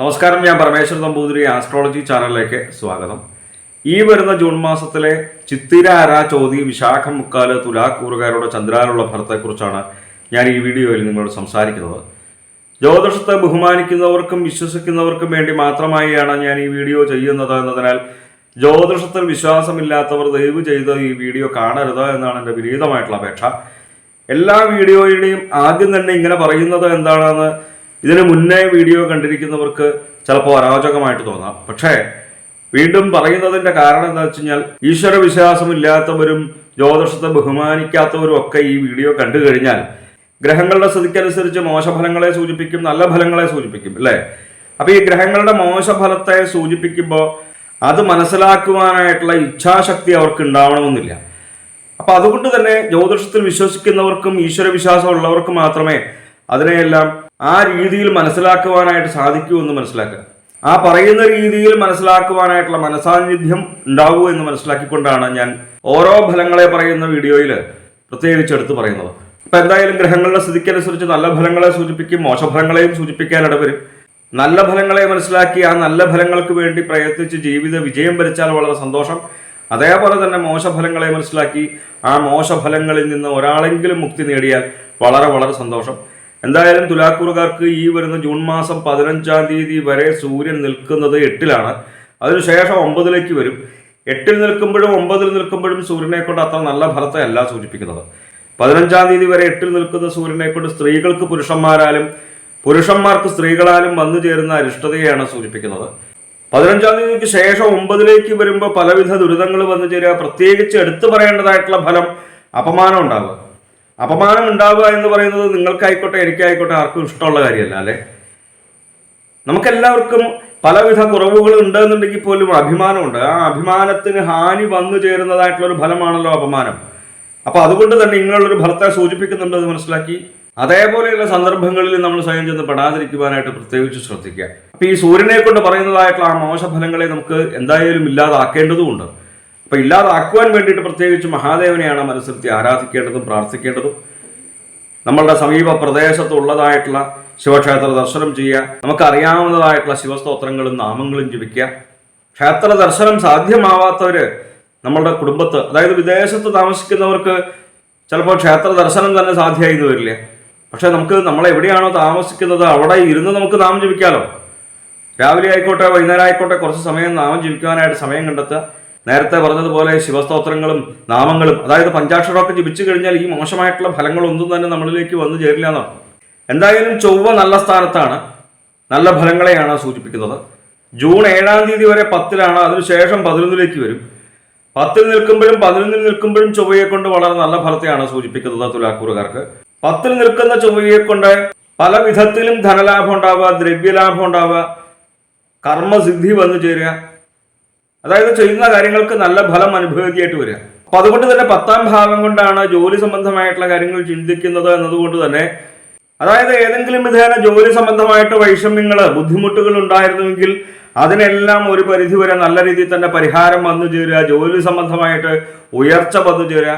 നമസ്കാരം ഞാൻ പരമേശ്വരൻ നമ്പൂതിരി ആസ്ട്രോളജി ചാനലിലേക്ക് സ്വാഗതം. ഈ വരുന്ന ജൂൺ മാസത്തിലെ ചിത്തിര അര ചോതി വിശാഖം മുക്കാൽ തുലാക്കൂറുകാരുടെ ചന്ദ്രാനുള്ള ഫലത്തെക്കുറിച്ചാണ് ഞാൻ ഈ വീഡിയോയിൽ നിങ്ങളോട് സംസാരിക്കുന്നത്. ജ്യോതിഷത്തെ ബഹുമാനിക്കുന്നവർക്കും വിശ്വസിക്കുന്നവർക്കും വേണ്ടി മാത്രമായാണ് ഞാൻ ഈ വീഡിയോ ചെയ്യുന്നത് എന്നതിനാൽ ജ്യോതിഷത്തിൽ വിശ്വാസമില്ലാത്തവർ ദയവ് ചെയ്ത് ഈ വീഡിയോ കാണരുത് എന്നാണ് എന്റെ വിനീതമായിട്ടുള്ള അപേക്ഷ. എല്ലാ വീഡിയോയുടെയും ആദ്യം തന്നെ ഇങ്ങനെ പറയുന്നത് എന്താണെന്ന് ഇതിന് മുന്നേ വീഡിയോ കണ്ടിരിക്കുന്നവർക്ക് ചിലപ്പോൾ അരാജകമായിട്ട് തോന്നാം. പക്ഷേ വീണ്ടും പറയുന്നതിന്റെ കാരണം എന്താ വെച്ച് കഴിഞ്ഞാൽ ഈശ്വര വിശ്വാസമില്ലാത്തവരും ജ്യോതിഷത്തെ ബഹുമാനിക്കാത്തവരും ഒക്കെ ഈ വീഡിയോ കണ്ടു കഴിഞ്ഞാൽ ഗ്രഹങ്ങളുടെ സ്ഥിതിക്കനുസരിച്ച് മോശഫലങ്ങളെ സൂചിപ്പിക്കും നല്ല ഫലങ്ങളെ സൂചിപ്പിക്കും അല്ലേ? അപ്പൊ ഈ ഗ്രഹങ്ങളുടെ മോശഫലത്തെ സൂചിപ്പിക്കുമ്പോൾ അത് മനസ്സിലാക്കുവാനായിട്ടുള്ള ഇച്ഛാശക്തി അവർക്ക് ഉണ്ടാവണമെന്നില്ല. അപ്പൊ അതുകൊണ്ട് തന്നെ ജ്യോതിഷത്തിൽ വിശ്വസിക്കുന്നവർക്കും ഈശ്വര വിശ്വാസമുള്ളവർക്കും മാത്രമേ അതിനെയെല്ലാം ആ രീതിയിൽ മനസ്സിലാക്കുവാനായിട്ട് സാധിക്കൂ എന്ന് മനസ്സിലാക്കുക. ആ പറയുന്ന രീതിയിൽ മനസ്സിലാക്കുവാനായിട്ടുള്ള മനസാന്നിധ്യം ഉണ്ടാവൂ എന്ന് മനസ്സിലാക്കിക്കൊണ്ടാണ് ഞാൻ ഓരോ ഫലങ്ങളെ പറയുന്ന വീഡിയോയിൽ പ്രത്യേകിച്ച് എടുത്തു പറയുന്നത്. അപ്പൊ എന്തായാലും ഗ്രഹങ്ങളുടെ സ്ഥിതിക്കനുസരിച്ച് നല്ല ഫലങ്ങളെ സൂചിപ്പിക്കും മോശഫലങ്ങളെയും സൂചിപ്പിക്കാൻ ഇടവരും. നല്ല ഫലങ്ങളെ മനസ്സിലാക്കി ആ നല്ല ഫലങ്ങൾക്ക് വേണ്ടി പ്രയത്നിച്ച് ജീവിത വിജയം വരിച്ചാൽ വളരെ സന്തോഷം. അതേപോലെ തന്നെ മോശഫലങ്ങളെ മനസ്സിലാക്കി ആ മോശഫലങ്ങളിൽ നിന്ന് ഒരാളെങ്കിലും മുക്തി നേടിയാൽ വളരെ വളരെ സന്തോഷം. എന്തായാലും തുലാക്കൂറുകാർക്ക് ഈ വരുന്ന ജൂൺ മാസം പതിനഞ്ചാം തീയതി വരെ സൂര്യൻ നിൽക്കുന്നത് എട്ടിലാണ്. അതിനുശേഷം ഒമ്പതിലേക്ക് വരും. എട്ടിൽ നിൽക്കുമ്പോഴും ഒമ്പതിൽ നിൽക്കുമ്പോഴും സൂര്യനെ കൊണ്ട് അത്ര നല്ല ഫലത്തെ അല്ല സൂചിപ്പിക്കുന്നത്. പതിനഞ്ചാം തീയതി വരെ എട്ടിൽ നിൽക്കുന്ന സൂര്യനെ കൊണ്ട് സ്ത്രീകൾക്ക് പുരുഷന്മാരാലും പുരുഷന്മാർക്ക് സ്ത്രീകളാലും വന്നു ചേരുന്ന അരിഷ്ടതയാണ് സൂചിപ്പിക്കുന്നത്. പതിനഞ്ചാം തീയതിക്ക് ശേഷം ഒമ്പതിലേക്ക് വരുമ്പോൾ പലവിധ ദുരിതങ്ങൾ വന്നു ചേരുക പ്രത്യേകിച്ച് എടുത്തു പറയേണ്ടതായിട്ടുള്ള ഫലം അപമാനം ഉണ്ടാവുക. അപമാനം ഉണ്ടാവുക എന്ന് പറയുന്നത് നിങ്ങൾക്കായിക്കോട്ടെ എനിക്കായിക്കോട്ടെ ആർക്കും ഇഷ്ടമുള്ള കാര്യമല്ല അല്ലേ? നമുക്കെല്ലാവർക്കും പലവിധ കുറവുകൾ ഉണ്ടെന്നുണ്ടെങ്കിൽ പോലും അഭിമാനമുണ്ട്. ആ അഭിമാനത്തിന് ഹാനി വന്നു ചേരുന്നതായിട്ടുള്ള ഒരു ഫലമാണല്ലോ അപമാനം. അപ്പൊ അതുകൊണ്ട് തന്നെ ഇങ്ങനെയുള്ളൊരു ഫലത്തെ സൂചിപ്പിക്കുന്നുണ്ട് എന്ന് മനസ്സിലാക്കി. അതേപോലെയുള്ള സന്ദർഭങ്ങളിൽ നമ്മൾ സ്വയം ചെന്ന് പെടാതിരിക്കുവാനായിട്ട് പ്രത്യേകിച്ച് ശ്രദ്ധിക്കുക. അപ്പൊ ഈ സൂര്യനെ കൊണ്ട് പറയുന്നതായിട്ടുള്ള ആ മോശഫലങ്ങളെ നമുക്ക് എന്തായാലും ഇല്ലാതാക്കേണ്ടതുമുണ്ട് അപ്പൊ ഇല്ലാതാക്കുവാൻ വേണ്ടിയിട്ട് പ്രത്യേകിച്ച് മഹാദേവനെയാണ് മനസ്സിരുത്തി ആരാധിക്കേണ്ടതും പ്രാർത്ഥിക്കേണ്ടതും. നമ്മളുടെ സമീപ പ്രദേശത്തുള്ളതായിട്ടുള്ള ശിവക്ഷേത്ര ദർശനം ചെയ്യുക നമുക്കറിയാവുന്നതായിട്ടുള്ള ശിവസ്തോത്രങ്ങളും നാമങ്ങളും ജപിക്കുക. ക്ഷേത്ര ദർശനം സാധ്യമാവാത്തവര് നമ്മളുടെ കുടുംബത്ത് അതായത് വിദേശത്ത് താമസിക്കുന്നവർക്ക് ചിലപ്പോൾ ക്ഷേത്ര ദർശനം തന്നെ സാധ്യമായി എന്ന് വരില്ല. പക്ഷെ നമുക്ക് നമ്മൾ എവിടെയാണോ താമസിക്കുന്നത് അവിടെ ഇരുന്ന് നമുക്ക് നാമം ജപിക്കാമല്ലോ രാവിലെ ആയിക്കോട്ടെ വൈകുന്നേരം ആയിക്കോട്ടെ കുറച്ച് സമയം നാമം ജപിക്കുവാനായിട്ട് സമയം കണ്ടെത്തുക. നേരത്തെ പറഞ്ഞതുപോലെ ശിവസ്തോത്രങ്ങളും നാമങ്ങളും അതായത് പഞ്ചാക്ഷരമൊക്കെ ജപിച്ചു കഴിഞ്ഞാൽ ഈ മോശമായിട്ടുള്ള ഫലങ്ങളൊന്നും തന്നെ നമ്മളിലേക്ക് വന്നു ചേരില്ല എന്നാണ് എന്തായാലും ചൊവ്വ നല്ല സ്ഥാനത്താണ് നല്ല ഫലങ്ങളെയാണ് സൂചിപ്പിക്കുന്നത്. ജൂൺ ഏഴാം തീയതി വരെ പത്തിലാണ് അതിനുശേഷം പതിനൊന്നിലേക്ക് വരും. പത്തിൽ നിൽക്കുമ്പോഴും പതിനൊന്നിൽ നിൽക്കുമ്പോഴും ചൊവ്വയെ കൊണ്ട് വളരെ നല്ല ഫലത്തെയാണ് സൂചിപ്പിക്കുന്നത് തുലാക്കൂറുകാർക്ക്. പത്തിൽ നിൽക്കുന്ന ചൊവ്വയെ കൊണ്ട് പല വിധത്തിലും ധനലാഭം ഉണ്ടാവുക ദ്രവ്യലാഭം ഉണ്ടാവുക കർമ്മസിദ്ധി വന്നു ചേരുക. അതായത് ചെയ്യുന്ന കാര്യങ്ങൾക്ക് നല്ല ഫലം അനുഭവേദ്യമായിട്ട് വരിക. അപ്പൊ അതുകൊണ്ട് തന്നെ പത്താം ഭാവം കൊണ്ടാണ് ജോലി സംബന്ധമായിട്ടുള്ള കാര്യങ്ങൾ ചിന്തിക്കുന്നത് എന്നതുകൊണ്ട് തന്നെ അതായത് ഏതെങ്കിലും വിധേന ജോലി സംബന്ധമായിട്ട് വൈഷമ്യങ്ങൾ ബുദ്ധിമുട്ടുകൾ ഉണ്ടായിരുന്നുവെങ്കിൽ അതിനെല്ലാം ഒരു പരിധി വരെ നല്ല രീതിയിൽ തന്നെ പരിഹാരം വന്നു ചേരുക ജോലി സംബന്ധമായിട്ട് ഉയർച്ച വന്നു ചേരുക.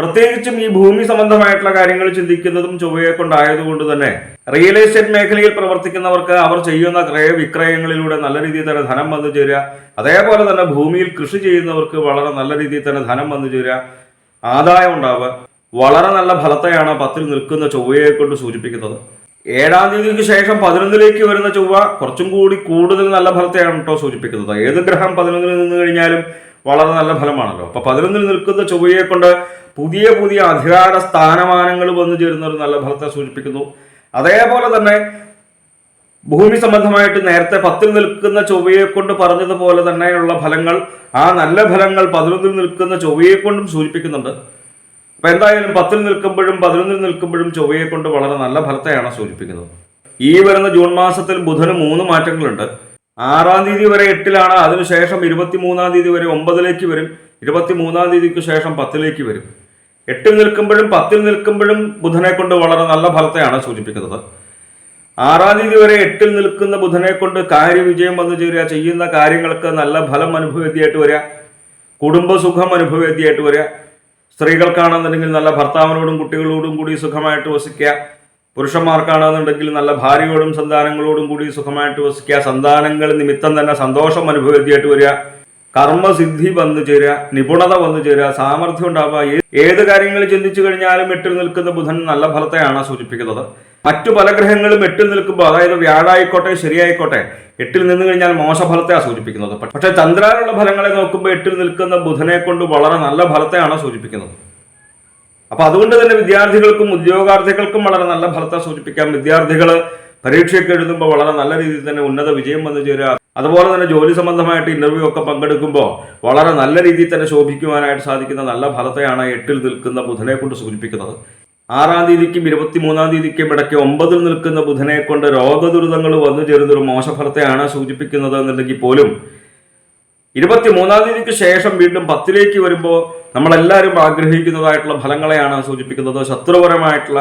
പ്രത്യേകിച്ചും ഈ ഭൂമി സംബന്ധമായിട്ടുള്ള കാര്യങ്ങൾ ചിന്തിക്കുന്നതും ചൊവ്വയെ കൊണ്ടായതുകൊണ്ട് തന്നെ റിയൽ എസ്റ്റേറ്റ് മേഖലയിൽ പ്രവർത്തിക്കുന്നവർക്ക് അവർ ചെയ്യുന്ന ക്രയവിക്രയങ്ങളിലൂടെ നല്ല രീതിയിൽ തന്നെ ധനം വന്നു ചേരുക. അതേപോലെ തന്നെ ഭൂമിയിൽ കൃഷി ചെയ്യുന്നവർക്ക് വളരെ നല്ല രീതിയിൽ തന്നെ ധനം വന്നു ചേരുക. ആദായം ഉണ്ടാവുക. വളരെ നല്ല ഫലത്തെയാണ് പത്തിൽ നിൽക്കുന്ന ചൊവ്വയെ കൊണ്ട് സൂചിപ്പിക്കുന്നത്. ഏഴാം തീയതിക്ക് ശേഷം പതിനൊന്നിലേക്ക് വരുന്ന ചൊവ്വ കുറച്ചും കൂടി കൂടുതൽ നല്ല ഫലത്തെയാണ് കേട്ടോ സൂചിപ്പിക്കുന്നത്. ഏത് ഗ്രഹം പതിനൊന്നിൽ നിന്ന് കഴിഞ്ഞാലും വളരെ നല്ല ഫലമാണല്ലോ. അപ്പൊ പതിനൊന്നിൽ നിൽക്കുന്ന ചൊവ്വയെ കൊണ്ട് പുതിയ പുതിയ അധികാര സ്ഥാനമാനങ്ങൾ വന്നു ചേരുന്ന ഒരു നല്ല ഫലത്തെ സൂചിപ്പിക്കുന്നു. അതേപോലെ തന്നെ ഭൂമി സംബന്ധമായിട്ട് നേരത്തെ പത്തിൽ നിൽക്കുന്ന ചൊവ്വയെ കൊണ്ട് പറഞ്ഞതുപോലെ തന്നെയുള്ള ഫലങ്ങൾ ആ നല്ല ഫലങ്ങൾ പതിനൊന്നിൽ നിൽക്കുന്ന ചൊവ്വയെ കൊണ്ടും സൂചിപ്പിക്കുന്നുണ്ട്. അപ്പൊ എന്തായാലും പത്തിൽ നിൽക്കുമ്പോഴും പതിനൊന്നിൽ നിൽക്കുമ്പോഴും ചൊവ്വയെ കൊണ്ട് വളരെ നല്ല ഫലത്തെയാണ് സൂചിപ്പിക്കുന്നത്. ഈ വരുന്ന ജൂൺ മാസത്തിൽ ബുധന് മൂന്ന് മാറ്റങ്ങളുണ്ട്. ആറാം തീയതി വരെ എട്ടിലാണ്. അതിനുശേഷം ഇരുപത്തി മൂന്നാം തീയതി വരെ ഒമ്പതിലേക്ക് വരും. ഇരുപത്തി മൂന്നാം തീയതിക്ക് ശേഷം പത്തിലേക്ക് വരും. എട്ടിൽ നിൽക്കുമ്പോഴും പത്തിൽ നിൽക്കുമ്പോഴും ബുധനെ കൊണ്ട് വളരെ നല്ല ഫലത്തെയാണ് സൂചിപ്പിക്കുന്നത്. ആറാം തീയതി വരെ എട്ടിൽ നിൽക്കുന്ന ബുധനെ കൊണ്ട് കാര്യവിജയം വന്നു ചേരുക ചെയ്യുന്ന കാര്യങ്ങൾക്ക് നല്ല ഫലം അനുഭവേദ്യമായിട്ട് വരിക കുടുംബസുഖം അനുഭവേദ്യമായിട്ട് വരിക സ്ത്രീകൾക്കാണെന്നുണ്ടെങ്കിൽ നല്ല ഭർത്താവിനോടും കുട്ടികളോടും കൂടി സുഖമായിട്ട് വസിക്കുക പുരുഷന്മാർക്കാണെന്നുണ്ടെങ്കിൽ നല്ല ഭാര്യയോടും സന്താനങ്ങളോടും കൂടി സുഖമായിട്ട് വസിക്കുക. സന്താനങ്ങൾ നിമിത്തം തന്നെ സന്തോഷം അനുഭവത്തിയായിട്ട് വരിക. കർമ്മസിദ്ധി വന്നു ചേരുക നിപുണത വന്നു ചേരുക സാമർഥ്യം ഉണ്ടാവുക. ഏത് കാര്യങ്ങൾ ചിന്തിച്ചു കഴിഞ്ഞാലും എട്ടിൽ നിൽക്കുന്ന ബുധൻ നല്ല ഫലത്തെയാണ് സൂചിപ്പിക്കുന്നത്. മറ്റു പല ഗ്രഹങ്ങളും എട്ടിൽ നിൽക്കുമ്പോൾ അതായത് വ്യാഴായിക്കോട്ടെ ശരിയായിക്കോട്ടെ എട്ടിൽ നിന്ന് കഴിഞ്ഞാൽ മോശഫലത്തെയാണ് സൂചിപ്പിക്കുന്നത്. പക്ഷേ ചന്ദ്രാനുള്ള ഫലങ്ങളെ നോക്കുമ്പോൾ എട്ടിൽ നിൽക്കുന്ന ബുധനെ കൊണ്ട് വളരെ നല്ല ഫലത്തെയാണ് സൂചിപ്പിക്കുന്നത്. അപ്പൊ അതുകൊണ്ട് തന്നെ വിദ്യാർത്ഥികൾക്കും ഉദ്യോഗാർത്ഥികൾക്കും വളരെ നല്ല ഫലത്തെ സൂചിപ്പിക്കാം. വിദ്യാർത്ഥികൾ പരീക്ഷയൊക്കെ എഴുതുമ്പോൾ വളരെ നല്ല രീതിയിൽ തന്നെ ഉന്നത വിജയം വന്നു ചേരുക അതുപോലെ തന്നെ ജോലി സംബന്ധമായിട്ട് ഇന്റർവ്യൂ ഒക്കെ പങ്കെടുക്കുമ്പോൾ വളരെ നല്ല രീതിയിൽ തന്നെ ശോഭിക്കുവാനായിട്ട് സാധിക്കുന്ന നല്ല ഫലത്തെയാണ് എട്ടിൽ നിൽക്കുന്ന ബുധനെ കൊണ്ട് സൂചിപ്പിക്കുന്നത്. ആറാം തീയതിക്കും ഇരുപത്തിമൂന്നാം തീയതിക്കും ഇടയ്ക്ക് ഒമ്പതിൽ നിൽക്കുന്ന ബുധനെ കൊണ്ട് രോഗദുരിതങ്ങൾ വന്നു ചേരുന്നൊരു മോശഫലത്തെയാണ് സൂചിപ്പിക്കുന്നത് എന്നുണ്ടെങ്കിൽ പോലും ഇരുപത്തിമൂന്നാം തീയതിക്ക് ശേഷം വീണ്ടും പത്തിലേക്ക് വരുമ്പോൾ നമ്മളെല്ലാവരും ആഗ്രഹിക്കുന്നതായിട്ടുള്ള ഫലങ്ങളെയാണ് സൂചിപ്പിക്കുന്നത്. ശത്രുപരമായിട്ടുള്ള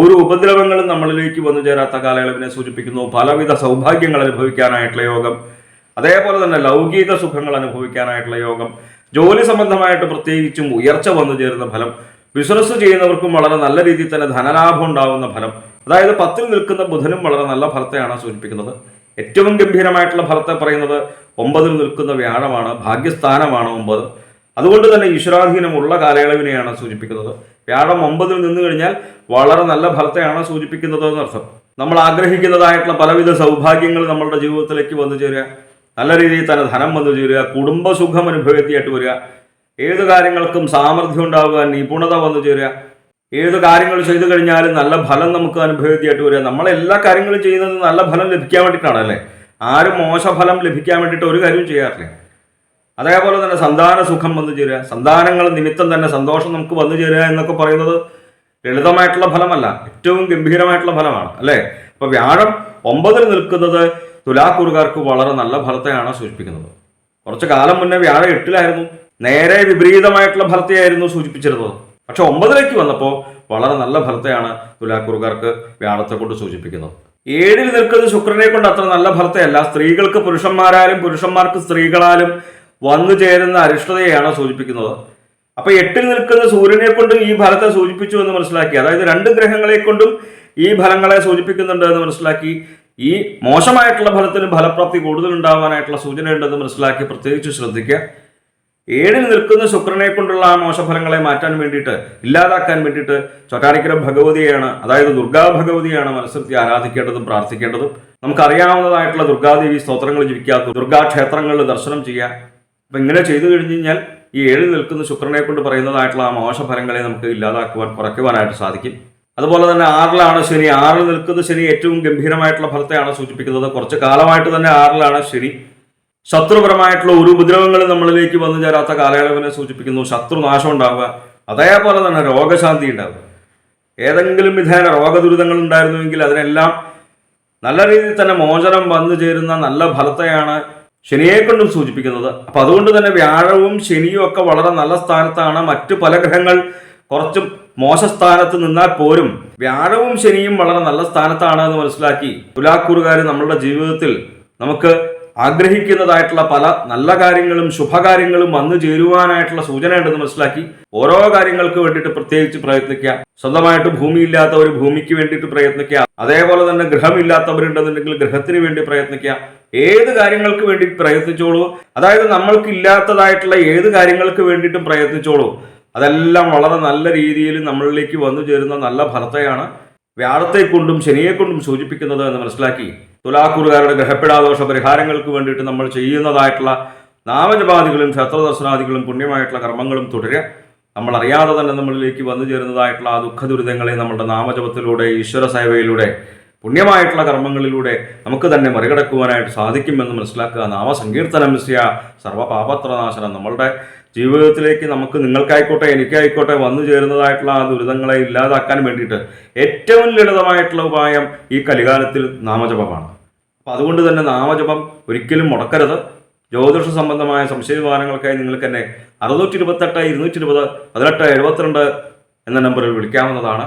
ഒരു ഉപദ്രവങ്ങളും നമ്മളിലേക്ക് വന്നു ചേരാത്ത കാലയളവിനെ സൂചിപ്പിക്കുന്നു. പലവിധ സൗഭാഗ്യങ്ങൾ അനുഭവിക്കാനായിട്ടുള്ള യോഗം അതേപോലെ തന്നെ ലൗകിക സുഖങ്ങൾ അനുഭവിക്കാനായിട്ടുള്ള യോഗം ജോലി സംബന്ധമായിട്ട് പ്രത്യേകിച്ചും ഉയർച്ച വന്നു ചേരുന്ന ഫലം ബിസിനസ് ചെയ്യുന്നവർക്കും വളരെ നല്ല രീതിയിൽ തന്നെ ധനലാഭം ഉണ്ടാകുന്ന ഫലം അതായത് പത്തിൽ നിൽക്കുന്ന ബുധനും വളരെ നല്ല ഫലത്തെയാണ് സൂചിപ്പിക്കുന്നത്. ഏറ്റവും ഗംഭീരമായിട്ടുള്ള ഫലത്തെ പറയുന്നത് ഒമ്പതിൽ നിൽക്കുന്ന വ്യാഴമാണ് ഭാഗ്യസ്ഥാനമാണ് ഒമ്പത്. അതുകൊണ്ട് തന്നെ ഈശ്വരാധീനമുള്ള കാലയളവിനെയാണ് സൂചിപ്പിക്കുന്നത്. വ്യാഴം ഒമ്പതിൽ നിന്ന് കഴിഞ്ഞാൽ വളരെ നല്ല ഫലത്തെയാണ് സൂചിപ്പിക്കുന്നത് എന്നർത്ഥം. നമ്മൾ ആഗ്രഹിക്കുന്നതായിട്ടുള്ള പലവിധ സൗഭാഗ്യങ്ങൾ നമ്മളുടെ ജീവിതത്തിലേക്ക് വന്നു ചേരുക. നല്ല രീതിയിൽ തന്നെ ധനം വന്നു ചേരുക. കുടുംബസുഖം അനുഭവത്തിയായിട്ട് വരിക. ഏത് കാര്യങ്ങൾക്കും സാമർഥ്യം ഉണ്ടാവുക നിപുണത വന്നു ചേരുക. ഏത് കാര്യങ്ങൾ ചെയ്തു കഴിഞ്ഞാലും നല്ല ഫലം നമുക്ക് അനുഭവത്തിയായിട്ട് വരിക. നമ്മളെല്ലാ കാര്യങ്ങളും ചെയ്യുന്നത് നല്ല ഫലം ലഭിക്കാൻ വേണ്ടിയിട്ടാണ് അല്ലേ? ആരും മോശഫലം ലഭിക്കാൻ വേണ്ടിയിട്ട് ഒരു കാര്യവും ചെയ്യാറില്ല. അതേപോലെ തന്നെ സന്താന സുഖം വന്നു ചേരുക. സന്താനങ്ങൾ നിമിത്തം തന്നെ സന്തോഷം നമുക്ക് വന്നു ചേരുക എന്നൊക്കെ പറയുന്നത് ലളിതമായിട്ടുള്ള ഫലമല്ല. ഏറ്റവും ഗംഭീരമായിട്ടുള്ള ഫലമാണ്. അല്ലേ? അപ്പൊ വ്യാഴം ഒമ്പതിൽ നിൽക്കുന്നത് തുലാക്കൂറുകാർക്ക് വളരെ നല്ല ഫലത്തെയാണ് സൂചിപ്പിക്കുന്നത്. കുറച്ച് കാലം മുന്നേ വ്യാഴം എട്ടിലായിരുന്നു. നേരെ വിപരീതമായിട്ടുള്ള ഫലത്തെയായിരുന്നു സൂചിപ്പിച്ചിരുന്നത്. പക്ഷെ ഒമ്പതിലേക്ക് വന്നപ്പോൾ വളരെ നല്ല ഫലത്തെയാണ് തുലാക്കൂറുകാർക്ക് വ്യാഴത്തെ കൊണ്ട് സൂചിപ്പിക്കുന്നത്. ഏഴിൽ നിൽക്കുന്നത് ശുക്രനെ കൊണ്ട് അത്ര നല്ല ഫലത്തെയല്ല. സ്ത്രീകൾക്ക് പുരുഷന്മാരാലും പുരുഷന്മാർക്ക് സ്ത്രീകളാലും വന്നു ചേരുന്ന അരിഷ്ടതയാണ് സൂചിപ്പിക്കുന്നത്? അപ്പൊ എട്ടിൽ നിൽക്കുന്ന സൂര്യനെ കൊണ്ടും ഈ ഫലത്തെ സൂചിപ്പിച്ചു എന്ന് മനസ്സിലാക്കി. അതായത് രണ്ട് ഗ്രഹങ്ങളെ കൊണ്ടും ഈ ഫലങ്ങളെ സൂചിപ്പിക്കുന്നുണ്ട് എന്ന് മനസ്സിലാക്കി. ഈ മോശമായിട്ടുള്ള ഫലത്തിന് ഫലപ്രാപ്തി കൂടുതൽ ഉണ്ടാവാനായിട്ടുള്ള സൂചന ഉണ്ടെന്ന് മനസ്സിലാക്കി പ്രത്യേകിച്ച് ശ്രദ്ധിക്കുക. ഏഴിൽ നിൽക്കുന്ന ശുക്രനെ കൊണ്ടുള്ള ആ മോശഫലങ്ങളെ മാറ്റാൻ വേണ്ടിയിട്ട് ഇല്ലാതാക്കാൻ വേണ്ടിയിട്ട് ചൊട്ടാരിക്കര ഭഗവതിയാണ് അതായത് ദുർഗാ ഭഗവതിയാണ് മനസ്സിലത്തി ആരാധിക്കേണ്ടതും പ്രാർത്ഥിക്കേണ്ടതും. നമുക്കറിയാവുന്നതായിട്ടുള്ള ദുർഗാദേവി സ്തോത്രങ്ങൾ ജീവിക്കാത്ത ദുർഗാക്ഷേത്രങ്ങളിൽ ദർശനം ചെയ്യുക. അപ്പൊ ഇങ്ങനെ ചെയ്തു കഴിഞ്ഞ് കഴിഞ്ഞാൽ ഈ ഏഴ് നിൽക്കുന്ന ശുക്രനെ കൊണ്ട് പറയുന്നതായിട്ടുള്ള ആ മോശഫലങ്ങളെ നമുക്ക് ഇല്ലാതാക്കുവാൻ കുറയ്ക്കുവാനായിട്ട് സാധിക്കും. അതുപോലെ തന്നെ ആറിലാണ് ശനി. ആറിൽ നിൽക്കുന്ന ശനി ഏറ്റവും ഗംഭീരമായിട്ടുള്ള ഫലത്തെയാണ് സൂചിപ്പിക്കുന്നത്. കുറച്ച് കാലമായിട്ട് തന്നെ ആറിലാണ് ശനി. ശത്രുപരമായിട്ടുള്ള ഒരു ഉപദ്രവങ്ങളും നമ്മളിലേക്ക് വന്നു ചേരാത്ത കാലയളവിനെ സൂചിപ്പിക്കുന്നു. ശത്രുനാശം ഉണ്ടാവുക അതേപോലെ തന്നെ രോഗശാന്തി ഉണ്ടാവുക. ഏതെങ്കിലും വിധേന രോഗദുരിതങ്ങൾ ഉണ്ടായിരുന്നുവെങ്കിൽ അതിനെല്ലാം നല്ല രീതിയിൽ തന്നെ മോചനം വന്നു ചേരുന്ന നല്ല ഫലത്തെയാണ് ശനിയെ കൊണ്ടും സൂചിപ്പിക്കുന്നത്. അപ്പൊ അതുകൊണ്ട് തന്നെ വ്യാഴവും ശനിയും ഒക്കെ വളരെ നല്ല സ്ഥാനത്താണ്. മറ്റു പല ഗ്രഹങ്ങൾ കുറച്ചും മോശ സ്ഥാനത്ത് നിന്നാൽ പോലും വ്യാഴവും ശനിയും വളരെ നല്ല സ്ഥാനത്താണ് എന്ന് മനസ്സിലാക്കി തുലാക്കൂറുകാർ നമ്മളുടെ ജീവിതത്തിൽ നമുക്ക് ആഗ്രഹിക്കുന്നതായിട്ടുള്ള പല നല്ല കാര്യങ്ങളും ശുഭകാര്യങ്ങളും വന്നു ചേരുവാനായിട്ടുള്ള സൂചന ഉണ്ടെന്ന് മനസ്സിലാക്കി ഓരോ കാര്യങ്ങൾക്ക് വേണ്ടിയിട്ട് പ്രത്യേകിച്ച് പ്രയത്നിക്കുക. സ്വന്തമായിട്ട് ഭൂമിയില്ലാത്തവർ ഭൂമിക്ക് വേണ്ടിയിട്ട് പ്രയത്നിക്കുക. അതേപോലെ തന്നെ ഗ്രഹമില്ലാത്തവരുണ്ടെന്നുണ്ടെങ്കിൽ ഗ്രഹത്തിന് വേണ്ടി പ്രയത്നിക്കുക. ഏത് കാര്യങ്ങൾക്ക് വേണ്ടി പ്രയത്നിച്ചോളൂ. അതായത് നമ്മൾക്ക് ഇല്ലാത്തതായിട്ടുള്ള ഏത് കാര്യങ്ങൾക്ക് വേണ്ടിയിട്ടും പ്രയത്നിച്ചോളൂ. അതെല്ലാം വളരെ നല്ല രീതിയിൽ നമ്മളിലേക്ക് വന്നു ചേരുന്ന നല്ല ഫലത്തെയാണ് വ്യാഴത്തെ കൊണ്ടും ശനിയെ കൊണ്ടും സൂചിപ്പിക്കുന്നത് എന്ന് മനസ്സിലാക്കി. തുലാക്കൂറുകാരുടെ ഗ്രഹപ്പെടാദോഷ പരിഹാരങ്ങൾക്ക് വേണ്ടിയിട്ട് നമ്മൾ ചെയ്യുന്നതായിട്ടുള്ള നാമജപാദികളും ക്ഷത്രദർശനാദികളും പുണ്യമായിട്ടുള്ള കർമ്മങ്ങളും തുടരുക നമ്മൾ അറിയാതെ തന്നെ നമ്മളിലേക്ക് വന്നു ചേരുന്നതായിട്ടുള്ള ആ ദുഃഖ ദുരിതങ്ങളെ നമ്മുടെ നാമജപത്തിലൂടെ ഈശ്വര സേവയിലൂടെ പുണ്യമായിട്ടുള്ള കർമ്മങ്ങളിലൂടെ നമുക്ക് തന്നെ മറികടക്കുവാനായിട്ട് സാധിക്കുമെന്ന് മനസ്സിലാക്കുക. നാമസങ്കീർത്തനം സ്യ സർവപാപത്രനാശനം. നമ്മളുടെ ജീവിതത്തിലേക്ക് നമുക്ക് നിങ്ങൾക്കായിക്കോട്ടെ എനിക്കായിക്കോട്ടെ വന്നു ചേരുന്നതായിട്ടുള്ള ആ ദുരിതങ്ങളെ ഇല്ലാതാക്കാൻ വേണ്ടിയിട്ട് ഏറ്റവും ലളിതമായിട്ടുള്ള ഉപായം ഈ കലികാലത്തിൽ നാമജപമാണ്. അപ്പം അതുകൊണ്ട് തന്നെ നാമജപം ഒരിക്കലും മുടക്കരുത്. ജ്യോതിഷ സംബന്ധമായ സംശയവിവാരങ്ങൾക്കായി നിങ്ങൾക്ക് തന്നെ അറുന്നൂറ്റി ഇരുപത്തെട്ട് ഇരുന്നൂറ്റി ഇരുപത് പതിനെട്ട് എഴുപത്തിരണ്ട് എന്ന നമ്പറിൽ വിളിക്കാവുന്നതാണ്.